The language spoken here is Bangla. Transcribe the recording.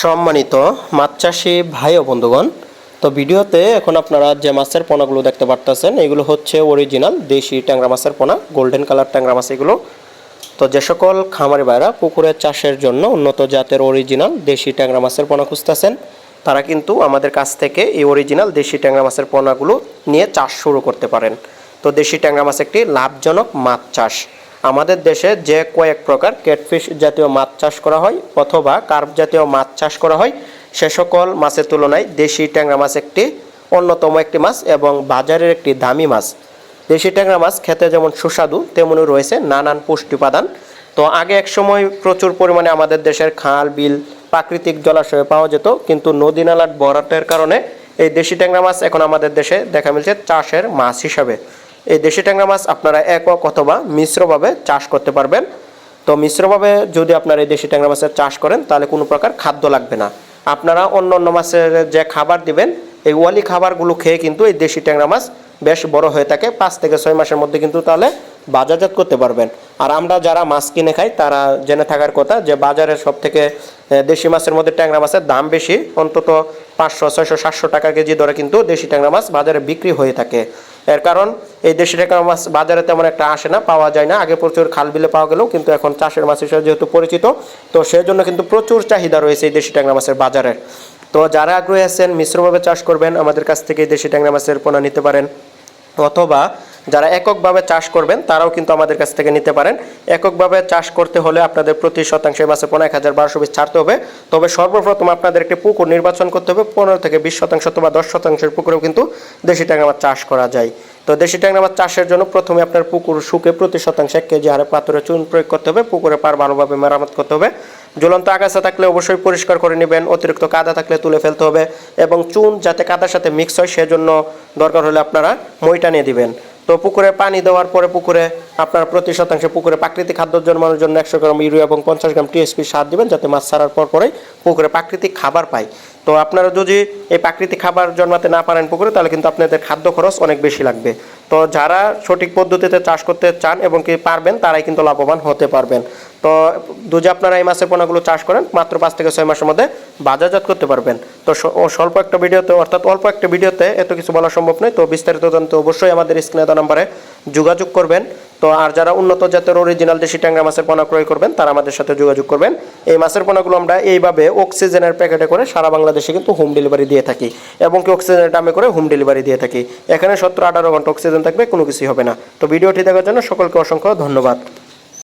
সম্মানিত মাছ চাষি ভাই ও বন্ধুগণ, তো ভিডিওতে এখন আপনারা যে মাছের পোনাগুলো দেখতে পারতেছেন, এগুলো হচ্ছে অরিজিনাল দেশি ট্যাংরা মাছের পোনা গোল্ডেন কালার ট্যাংরা মাছ এগুলো। তো যে সকল খামারি ভাইরা পুকুরের চাষের জন্য উন্নত জাতের অরিজিনাল দেশি ট্যাংরা মাছের পোনা খুঁজতেছেন, তারা কিন্তু আমাদের কাছ থেকে এই অরিজিনাল দেশি ট্যাংরা মাছের পোনাগুলো নিয়ে চাষ শুরু করতে পারেন। তো দেশি ট্যাংরা মাছ একটি লাভজনক মাছ চাষ। আমাদের দেশে যে কয়েক প্রকার ক্যাটফিশ জাতীয় মাছ চাষ করা হয় অথবা কার্প জাতীয় মাছ চাষ করা হয়, সে সকল মাছের তুলনায় দেশি ট্যাংরা মাছ একটি অন্যতম একটি মাছ এবং বাজারের একটি দামি মাছ। দেশি ট্যাংরা মাছ খেতে যেমন সুস্বাদু তেমনই রয়েছে নানান পুষ্টি উপাদান। তো আগে এক সময় প্রচুর পরিমাণে আমাদের দেশের খাল, বিল, প্রাকৃতিক জলাশয়ে পাওয়া যেত, কিন্তু নদী নালার ভরাটের কারণে এই দেশি ট্যাংরা মাছ এখন আমাদের দেশে দেখা মিলছে চাষের মাছ হিসাবে। এই দেশি ট্যাংরা মাছ আপনারা একক অথবা মিশ্রভাবে চাষ করতে পারবেন। তো মিশ্রভাবে যদি আপনারা এই দেশি ট্যাংরা মাছের চাষ করেন, তাহলে কোনো প্রকার খাদ্য লাগবে না। আপনারা অন্য অন্য মাছের যে খাবার দিবেন, এই ওয়ালি খাবারগুলো খেয়ে কিন্তু এই দেশি ট্যাংরা মাছ বেশ বড় হয়ে থাকে। পাঁচ থেকে ছয় মাসের মধ্যে কিন্তু তাহলে বাজারজাত করতে পারবেন। আর আমরা যারা মাছ কিনে খাই, তারা জেনে থাকার কথা যে বাজারে সব থেকে দেশি মাছের মধ্যে ট্যাংরা মাছের দাম বেশি। অন্তত পাঁচশো, ছয়শো, সাতশো টাকা কেজি দরে কিন্তু দেশি ট্যাংরা মাছ বাজারে বিক্রি হয়ে থাকে। এর কারণ এই দেশি ট্যাংরা মাছ বাজারে তেমন একটা আসে না, পাওয়া যায় না। আগে প্রচুর খাল বিলে পাওয়া গেলেও কিন্তু এখন চাষের মাছ হিসেবে যেহেতু পরিচিত, তো সেই জন্য কিন্তু প্রচুর চাহিদা রয়েছে এই দেশি ট্যাংরা মাছের বাজারে তো যারা আগ্রহী আছেন, মিশ্রভাবে চাষ করবেন, আমাদের কাছ থেকে দেশি ট্যাংরা মাছের পোনা নিতে পারেন। অথবা যারা এককভাবে চাষ করবেন, তারাও কিন্তু আমাদের কাছ থেকে নিতে পারেন। এককভাবে চাষ করতে হলে আপনাদের প্রতি শতাংশে মাসে পনেরো এক হাজার বারোশো বিশ ছাড়তে হবে। তবে সর্বপ্রথম আপনাদের একটি পুকুর নির্বাচন করতে হবে। পনেরো থেকে বিশ শতাংশ অথবা দশ শতাংশের পুকুরেও কিন্তু দেশি ট্যাংরা মাছ চাষ করা যায়। তো দেশি ট্যাংরা মাছ চাষের জন্য প্রথমে আপনার পুকুর শুকে প্রতি শতাংশ এক কেজি হারে পাথরে চুন প্রয়োগ করতে হবে। পুকুরে পার ভালোভাবে মেরামত করতে হবে। জ্বলন্ত আগাছা থাকলে অবশ্যই পরিষ্কার করে নেবেন। অতিরিক্ত কাদা থাকলে তুলে ফেলতে হবে এবং চুন যাতে কাদার সাথে মিক্স হয়, সেজন্য দরকার হলে আপনারা মইটা নিয়ে দিবেন। তো পুকুরে পানি দেওয়ার পরে পুকুরে আপনার প্রতি শতাংশে পুকুরে প্রাকৃতিক খাদ্য জন্মানোর জন্য একশো গ্রাম ইউরিয়া এবং পঞ্চাশ গ্রাম টিএসপি সার দিবেন যাতে মাছ ছাড়ার পর পরেই পুকুরে প্রাকৃতিক খাবার পায়। তো আপনারা যদি এই প্রাকৃতিক খাবার জন্মাতে না পারেন পুকুরে, তাহলে কিন্তু আপনাদের খাদ্য খরচ অনেক বেশি লাগবে। তো যারা সঠিক পদ্ধতিতে চাষ করতে চান এবং কি পারবেন, তারাই কিন্তু লাভবান হতে পারবেন। তো যদি আপনারা এই মাছের পোনাগুলো চাষ করেন, মাত্র পাঁচ থেকে ছয় মাসের মধ্যে বাজারজাত করতে পারবেন। তো স্বল্প একটা ভিডিওতে, অর্থাৎ অল্প একটা ভিডিওতে এত কিছু বলা সম্ভব নয়। তো বিস্তারিত জানতে অবশ্যই আমাদের স্ক্রিনে দেওয়া নাম্বারে যোগাযোগ করবেন। তো আর যারা উন্নত জাতের অরিজিনাল দেশি ট্যাংরা মাছের পোনা ক্রয় করবেন, তারা আমাদের সাথে যোগাযোগ করবেন। এই মাছের পোনাগুলো আমরা এইভাবে অক্সিজেনের প্যাকেটে করে সারা বাংলাদেশে কিন্তু হোম ডেলিভারি দিয়ে থাকি এবং কি অক্সিজেনের দামে করে হোম ডেলিভারি দিয়ে থাকি। এখানে সতেরো আঠারো ঘণ্টা অক্সিজেন থাকবে, কোনো কিছুই হবে না। তো ভিডিওটি দেখার জন্য সকলকে অসংখ্য ধন্যবাদ।